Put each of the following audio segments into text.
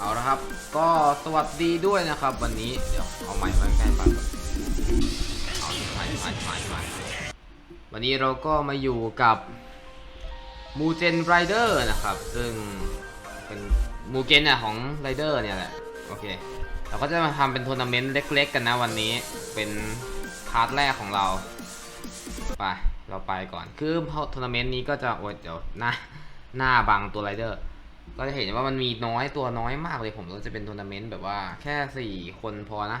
เอาละครับ ก็สวัสดีด้วยนะครับ วันนี้เดี๋ยวเอาไม้มาใกล้ๆปากก่อนเอาไม้ไม้ไม้ไม้วันนี้เราก็มาอยู่กับมูเจนไรเดอร์นะครับ ซึ่งเป็นมูเจนเนี่ยของไรเดอร์เนี่ยแหละ โอเค เราก็จะมาทำเป็นทัวร์นาเมนต์เล็กๆกันนะวันนี้เป็นพาร์ทแรกของเรา ไป เราไปก่อน คือทัวร์นาเมนต์นี้ก็จะโอ้ยเดี๋ยวหน้าหน้าบังตัวไรเดอร์ ก็จะเห็นว่ามันมีน้อยตัวน้อยมากเลยผมก็จะเป็นทัวร์นาเมนต์แบบว่าแค่สี่คนพอนะ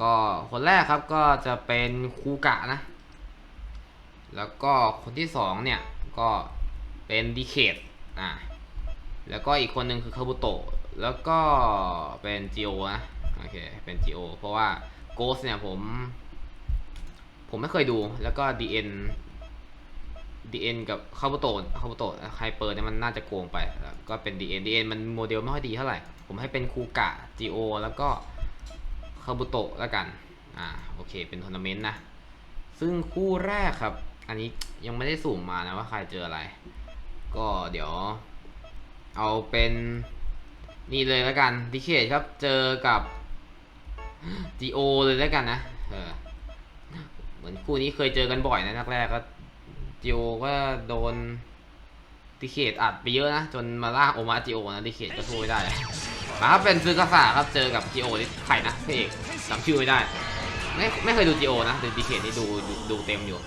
ก็คนแรกครับก็จะเป็นคูกะนะ แล้วก็คนที่สองเนี่ยก็เป็นดีเคทอ่าแล้วก็อีกคนหนึ่งคือคาบุโตะแล้วก็เป็นจิโอนะโอเคเป็นจิโอเพราะว่าโกสเนี่ยผม ผมไม่เคยดูแล้วก็ DN DN กับคาบุโตะคาบุโตะไฮเปอร์เนี่ยมันน่าจะโกงไปแล้วก็เป็น DN DN มันโมเดลไม่ค่อยดีเท่าไหร่ ผมให้เป็นคูกะ GO แล้วก็คาบุโตะแล้วกัน อ่า โอเค เป็นทัวร์นาเมนต์นะ ซึ่งคู่แรกครับ อันนี้ยังไม่ได้สุ่มมานะว่าใครเจออะไร ก็เดี๋ยว เอาเป็นนี่เลยแล้วกันดิเคทครับเจอกับ GO เลยแล้วกันนะ เออ เหมือนคู่นี้เคยเจอกันบ่อยนะนักแรกก็ จิโอก็โดนดิเคทอัดไปเยอะนะ จนมาล่ากโอมาจิโอนะดิเคทก็สู้ไม่ได้มาครับเป็นซึกาสะครับเจอกับจิโอนี่ใครนะพระเอกจำชื่อไม่ได้ ไม่ไม่เคยดูจิโอนะแต่ดิเคทนี่ดูดูเต็มอยู่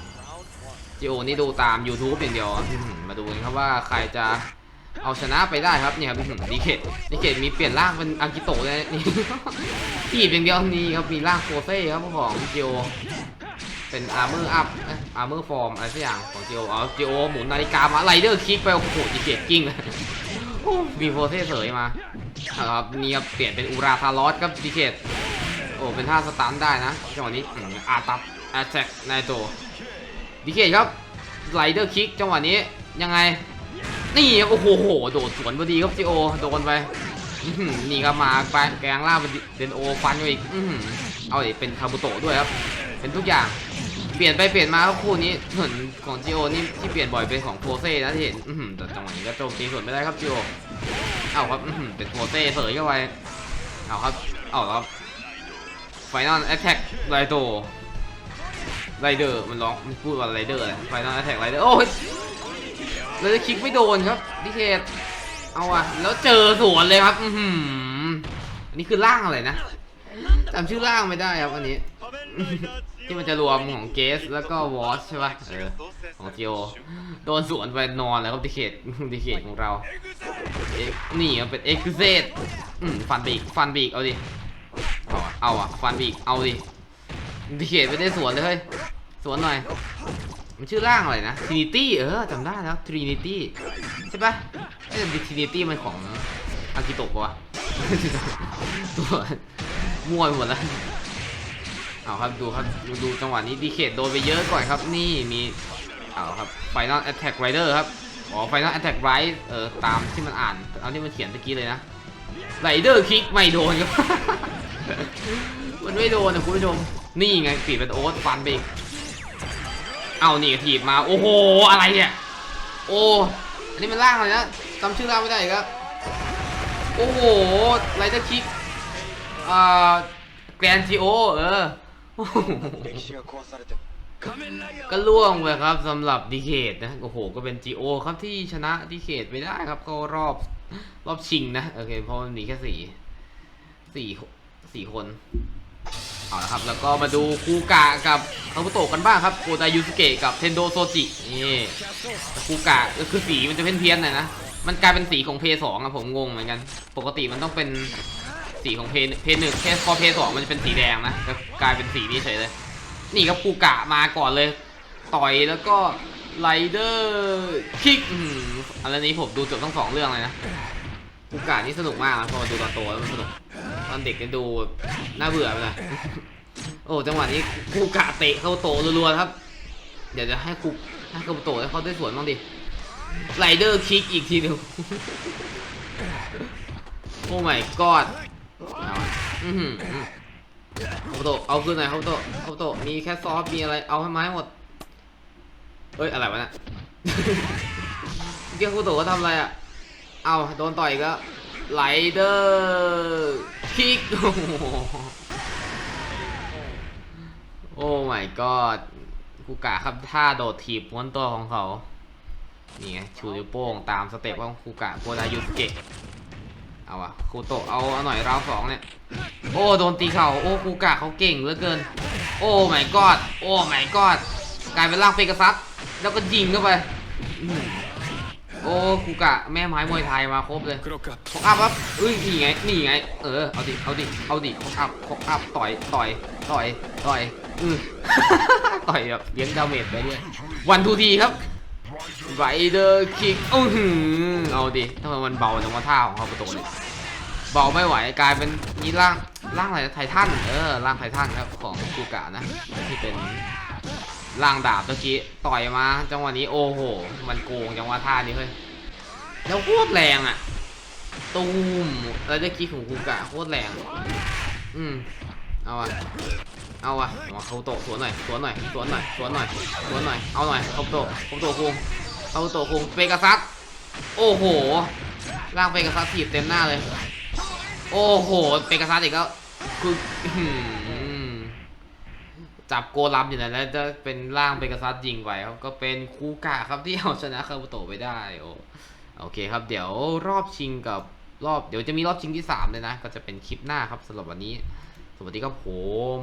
จิโอนี่ดูตาม YouTube อย่างเดียวมาดูกันครับว่าใครจะเอาชนะไปได้ครับเนี่ยครับดิเคทดิเคทมีเปลี่ยนร่างเป็นอากิโตะเลยนี่ทีบอย่างเดียวนี่ครับมีร่างโคเซ่ครับของจิโอ เป็นอาร์เมอร์อัพอาร์เมอร์ฟอร์มอะไรสักอย่างของจิโออ๋อจิโอหมุนนาฬิกามาไรเดอร์คลิกไปโอ้โหดิเกตกิ้งมีโฟเซ่เสยมาครับนี่ครับเปลี่ยนเป็นอูราคารอสครับดิเกตโอ้เป็นท่าสตันได้นะจังหวะนี้อาตับแอตแทกนายโตดิเกตครับไรเดอร์คลิกจังหวะนี้ยังไง นี่โอ้โหโดดสวนพอดีครับจิโอโดนไปนี่ครับมาไปแกงล่าเป็นเดนโอฟันอีกอื้อหือเอาดิเป็นคาบุโตะด้วยครับเป็นทุกอย่าง เปลี่ยนไปเปลี่ยนมาครับคู่นี้เหมือนของจิโอนี่ที่เปลี่ยนบ่อยเป็นของโฟเซ่นะที่เห็นอื้อหือแต่จังหวะนี้ก็โจมตีสวนไม่ได้ครับจิโอเอาครับอื้อหือเป็นโฟเซ่เสยเข้าไปเอาครับเอาครับไฟนอลแอตแทกไรโตไรเดอร์มันร้องมันพูดว่าไรเดอร์ไรไฟนอลแอตแทกไรเดอร์โอ้ยเราจะคลิกไม่โดนครับดิเคทเอาอะแล้วเจอสวนเลยครับ อือหืออันนี้คือร่างอะไรนะจำชื่อร่างไม่ได้ครับอันนี้ ที่มันจะรวมของเกสแล้วก็วอชใช่ปะเออของจิโอโดนสวนไปนอนแล้วครับดิเคทดิเคทของเราเนี่เป็นเอ็กซ์เซตฟันบีกฟันบีกเอาดิเอาอะเอาอะฟันบีกเอาดิดิเคทไม่ได้สวนเลยเฮ้ยสวนหน่อยมันชื่อร่างอะไรนะทรินิตี้เออจำได้แล้วทรินิตี้ใช่ปะไอ้ทรินิตี้มันของอากิโตะปะวะตัวมั่วไปหมดแล้ว เอาครับดูครับดูดูจังหวะนี้ดีเคทโดนไปเยอะก่อนครับ นี่มีเอาครับไฟนอลแอตแทกไรเดอร์ครับอ๋อไฟนอลแอตแทกไรเออตามที่มันอ่านเอาที่มันเขียนตะกี้เลยนะไรเดอร์คิกไม่โดนครับมันไม่โดนนะคุณผู้ชมนี่ไงปีดเป็นโอ๊ตฟันไปอีกเอานี่ถีบมาโอ้โหอะไรเนี่ยโอ้อันนี้มันล่างเลยนะจำชื่อล่างไม่ได้กครับโอ้โหไรเดอร์คิกอ่าแกรนจิโอเออ 歴史が壊されても ก็ล่วงไปครับสำหรับดีเคทนะโอ้โหก็เป็นจีโอครับที่ชนะดีเคทไม่ได้ครับก็รอบรอบชิงนะโอเคเพราะมันมีแค่สี่สี่สี่คนเอาละครับแล้วก็มาดูคูกะกับคาบุโตะกันบ้างครับโกดายุสเกะกับเทนโดโซจินี่คูกะก็คือสีมันจะเพี้ยนๆหน่อยนะมันกลายเป็นสีของเพย์สองอะผมงงเหมือนกัน ปกติมันต้องเป็นสีของเพย์เพย์หนึ่งแค่พอเพย์สองมันจะเป็นสีแดงนะก็ก ลายเป็นสีนี้เฉยเลย นี่ครับคูกะมาก่อนเลย ต่อยแล้วก็ไรเดอร์คิกอันนี้ผมดูจบทั้งสองเรื่องเลยนะคูกะนี่สนุกมากนะพอมาดูตอนโตแล้วมันสนุกตอนเด็กเนี่ยดูน่าเบื่อไปเลยโอ้จังหวะนี้คูกะเตะเข้าโตรัวๆครับ เดี๋ยวจะให้คูให้เข้าโตแล้วเขาได้สวนบ้างดิไรเดอร์คิกอีกทีหนึงโอ้ my god เอา อือาโตะเอาคืนหน่อยคาโตะคาโตะมีแค่ซอฟมีอะไร เอาให้ไม้หมด เอ้ย อะไรวะเนี่ยเมื่อกี้คาบุโตะก็ทำอะไรอะ เอาโดนต่อยกแล้วไลเดอร์คิก โอ้ my god คูกะครับท่าโดดถีบม้วนตัวของเขา นี่ไงชูนิ้วโป้งตามสเต็ปของคูกะโกดายุเกะ เอาอะคูโตะเอาเอาหน่อยราวสองเนี่ย โอ้โดนตีเข่าโอ้กูกะเขาเก่งเหลือเกิน โอ้ไม่กอดโอ้ไม่กอดกลายเป็นร่างเปกซัสแล้วก็ยิงเข้าไปโอ้กูกะแม่ไม้มวยไทยมาครบเลยขอกอัพครับเอ้ยนี่ไงนี่ไง เออเอาดิเอาดิเอาดิขอกอัพคอกอัพต่อยต่อยต่อยต่อยอือต่อยแบบเลี้ยงดาเมจไปด้วยวันทูทีครับไวเดอร์คิกโอ้โหเอาดิทำไมมันเบาจังวะท่าของเขาประตูเนี่ย เบาไม่ไหวกลายเป็นนี่ร่างร่างอะไรนะไททันเออร่างไททันครับของกูกะนะที่เป็นร่างดาบเมื่อกี้ต่อยมา จังหวะนี้โอ้โห มันโกงจังหวะท่านี้เฮ้ยแล้วโคตรแรงอะตูมแล้วจะคิดของกูกะโคตรแรง อืมเอาอะเอาอะมาเขาโตสวนหน่อยสวนหน่อยสวนหน่อยสวนหน่อยสวนหน่อยเอาหน่อยเขาโตเขาโตคงเขาโตคงเปกัสซัสโอ้โหร่างเปกัสซัสถีบเต็มหน้าเลย โอ้โห เปกัสซัสอีกแล้วคือจับโกลัมอยู่นะแล้วจะเป็นร่างเปกัสซัสยิงไปครับ ก็เป็นคูกะครับที่เอาชนะคาบุโตไปได้โอ้โอเคครับ เดี๋ยวรอบชิงกับรอบเดี๋ยวจะมีรอบชิงที่3เลยนะ ก็จะเป็นคลิปหน้าครับสำหรับวันนี้ สวัสดีครับผม